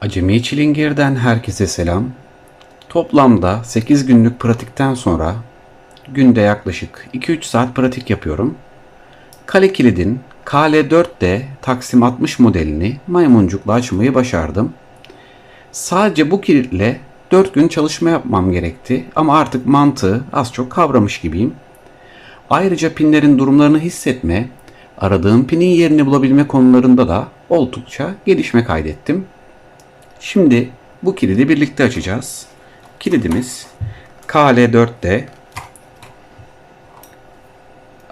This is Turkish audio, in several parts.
Acemi Çilingir'den herkese selam. Toplamda 8 günlük pratikten sonra günde yaklaşık 2-3 saat pratik yapıyorum. Kale kilidin KL4D Taksim 60 modelini maymuncukla açmayı başardım. Sadece bu kilitle 4 gün çalışma yapmam gerekti ama artık mantığı az çok kavramış gibiyim. Ayrıca pinlerin durumlarını hissetme, aradığım pinin yerini bulabilme konularında da oldukça gelişme kaydettim. Şimdi bu kilidi birlikte açacağız. Kilidimiz KL4'te.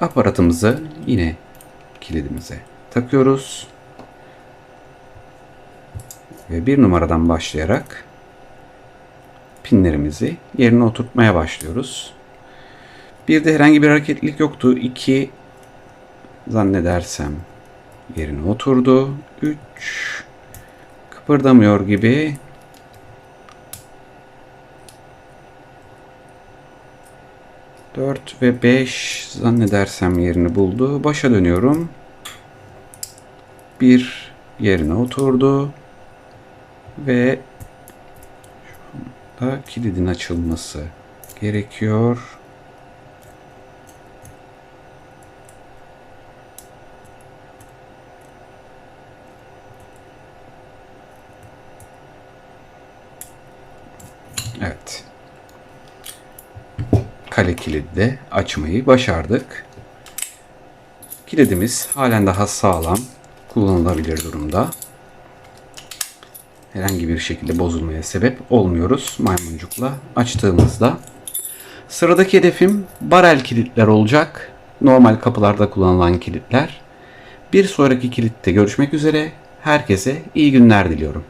Aparatımızı yine kilidimize takıyoruz. Ve bir numaradan başlayarak pinlerimizi yerine oturtmaya başlıyoruz. Bir de herhangi bir hareketlilik yoktu. 2 zannedersem yerine oturdu. 3 kıpırdamıyor gibi. Dört ve beş zannedersem yerini buldu. Başa dönüyorum. Bir yerine oturdu. Ve anda kilidin açılması gerekiyor. Evet. Kale kilidi de açmayı başardık. Kilidimiz halen daha sağlam, kullanılabilir durumda. Herhangi bir şekilde bozulmaya sebep olmuyoruz maymuncukla açtığımızda. Sıradaki hedefim barel kilitler olacak. Normal kapılarda kullanılan kilitler. Bir sonraki kilitte görüşmek üzere. Herkese iyi günler diliyorum.